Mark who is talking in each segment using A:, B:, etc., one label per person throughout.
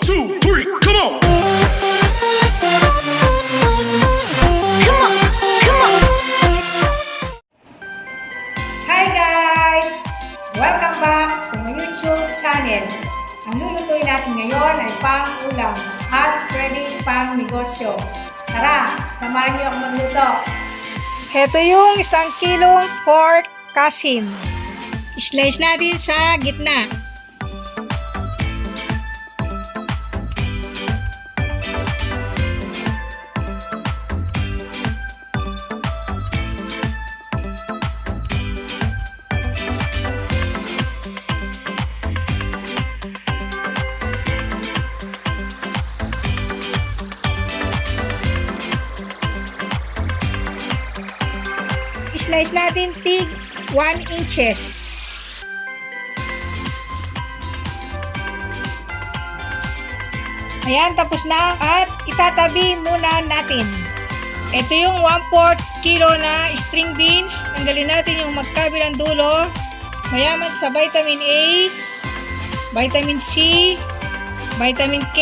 A: two, three, come on.
B: Come on, come on.
C: Hi guys! Welcome back to my YouTube channel. Ang lulutuin natin ngayon ay pang-ulam at pwede pang-negosyo. Tara, samahan niyo ako magluto. Ito yung isang kilong pork kasim. Slice natin sa gitna. Slice natin tig 1 inches. Ayan, tapos na. At itatabi muna natin. Ito yung 1 4 kilo na string beans. Tanggalin natin yung magkabilang dulo. Mayaman sa vitamin A, vitamin C, vitamin K,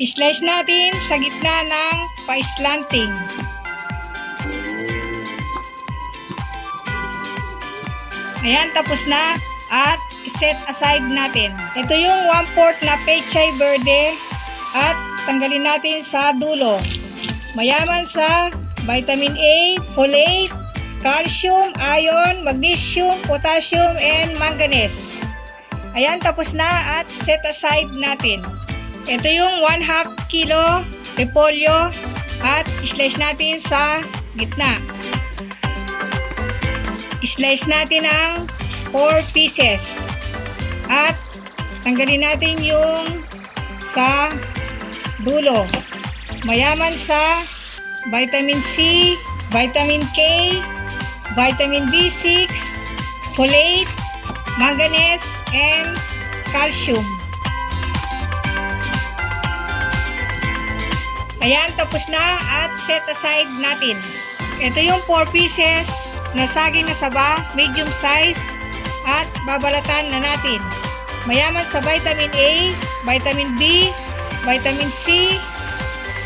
C: Slice natin sa gitna ng pa-slanting. Ayan, tapos na. At set aside natin. Ito yung 1-4 na pechay verde. At tanggalin natin sa dulo. Mayaman sa vitamin A, folate, calcium, iron, magnesium, potassium, and manganese. Ayan, tapos na at set aside natin. Ito yung 1 half kilo repolyo at slice natin sa gitna. Slice natin ang 4 pieces. At tanggalin natin yung sa dulo. Mayaman sa vitamin C, vitamin K, vitamin B6, folate, manganese, and calcium. Ayan, tapos na at set aside natin. Ito yung 4 pieces na saging na saba, medium size, at babalatan na natin. Mayaman sa vitamin A, vitamin B, vitamin C,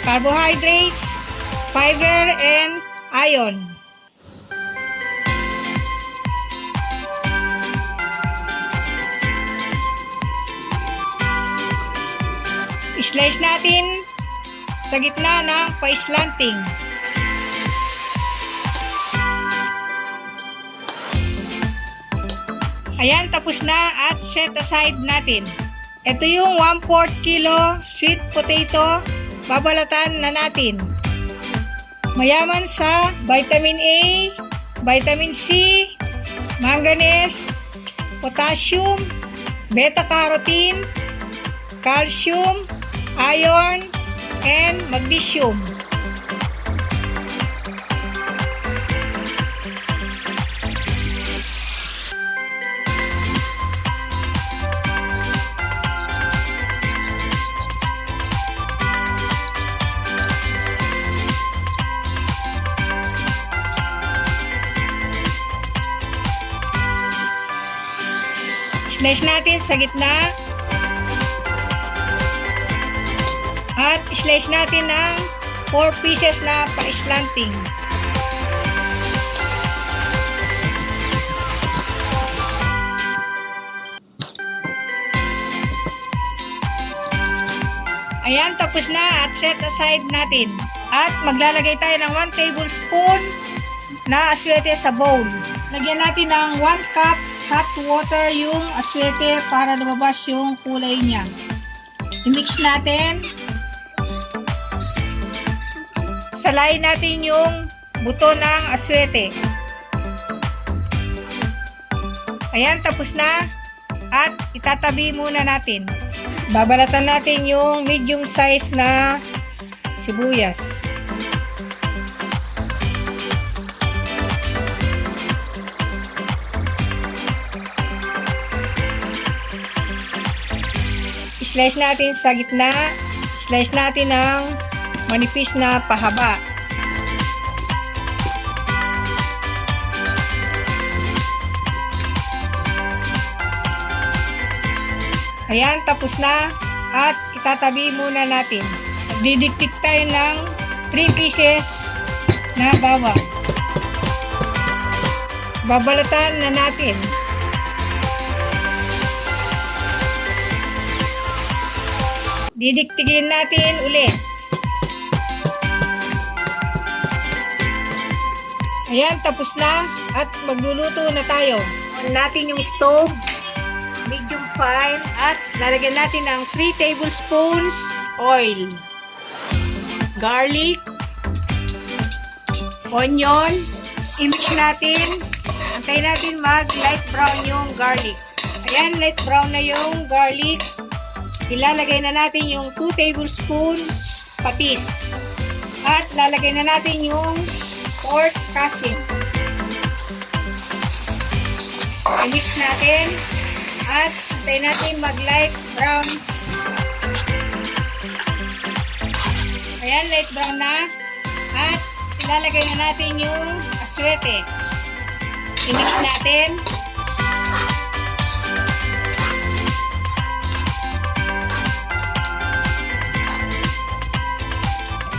C: carbohydrates, fiber, and iron. Slice natin sa gitna ng pa-slanting. Ayan, tapos na at set aside natin. Ito yung 1/4 kilo sweet potato. Babalatan na natin. Mayaman sa vitamin A, vitamin C, manganese, potassium, beta-carotene, calcium, iron, and magnesium. Slice natin sa gitna At slice natin ng 4 pieces na pa-slanting. Ayan, tapos na at set aside natin. At maglalagay tayo ng 1 tablespoon na aswete sa bowl. Lagyan natin ng 1 cup hot water yung aswete para lumabas yung kulay niya. I-mix natin. Salayin natin yung buto ng aswete. Ayan, tapos na. At itatabi muna natin. Babalatan natin yung medium size na sibuyas. Slice natin sa gitna. Slice natin ng manipis na pahaba. Ayan, tapos na. At itatabi muna natin. Didiktik tayo ng 3 pieces na bawang. Babalatan na natin. Didiktigin natin ulit. Ayan, tapos na. At magluluto na tayo. On natin yung stove. Medium fine. At lalagyan natin ng 3 tablespoons oil. Garlic. Onion. I-mix natin. Antayin natin mag light brown yung garlic. Ayan, light brown na yung garlic. Ilalagay na natin yung 2 tablespoons patis. At lalagay na natin yung pork casing. I-mix natin. At tayo natin mag-light brown. Ayan, light brown na. At ilalagay na natin yung aswete. I-mix natin.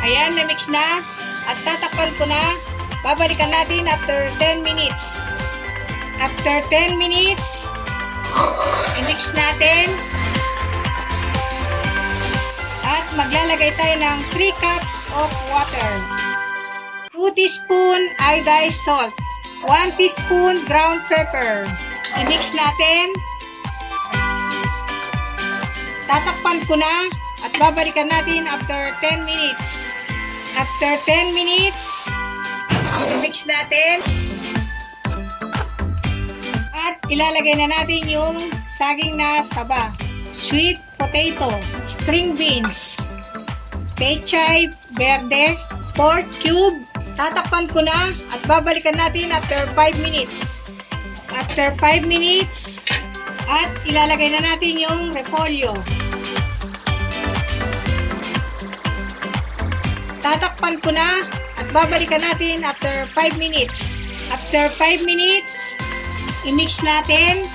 C: Ayan, na-mix na. At tatakpan ko na. Babalikan natin after 10 minutes. After 10 minutes, i-mix natin. At maglalagay tayo ng 3 cups of water. 2 teaspoon iodized salt. 1 teaspoon ground pepper. I-mix natin. Tatakpan ko na at babalikan natin after 10 minutes. After 10 minutes, i-mix natin. At ilalagay na natin yung saging na saba. Sweet potato, string beans, pechay verde, pork cube. Tatakpan ko na at babalikan natin after 5 minutes. After 5 minutes, at ilalagay na natin yung repolyo. Tatakpan ko na babalikan natin after 5 minutes. After 5 minutes, i-mix natin.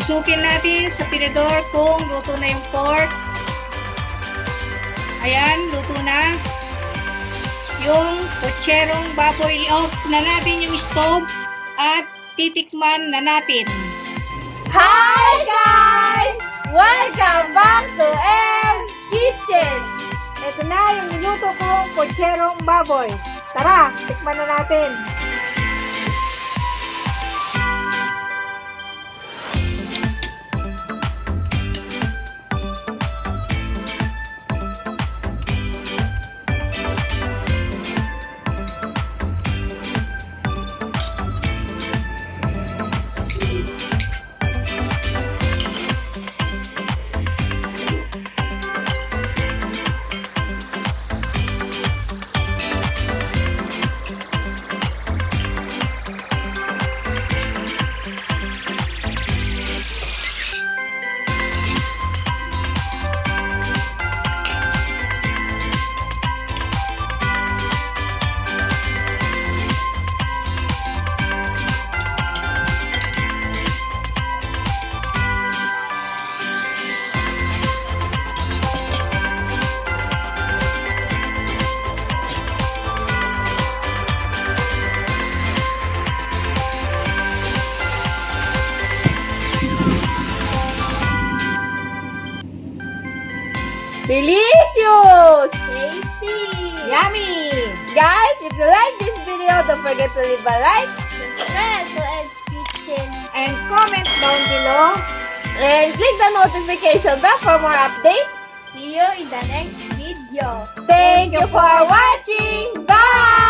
C: Susukin natin sa tinidor kung luto na yung pork. Ayan, luto na. Yung kutserong baboy, off na natin yung stove at titikman na natin.
B: Hi guys! Welcome back to M's Kitchen!
C: Ito na yung niluto kong kutserong baboy. Tara, tikman na natin.
B: Delicious! Tasty!
C: Yummy!
B: Guys, if you like this video, don't forget to leave a like, subscribe to M's Kitchen,
C: And comment down below.
B: and click the notification bell for more updates. See you in the next video. Thank you for watching. Bye!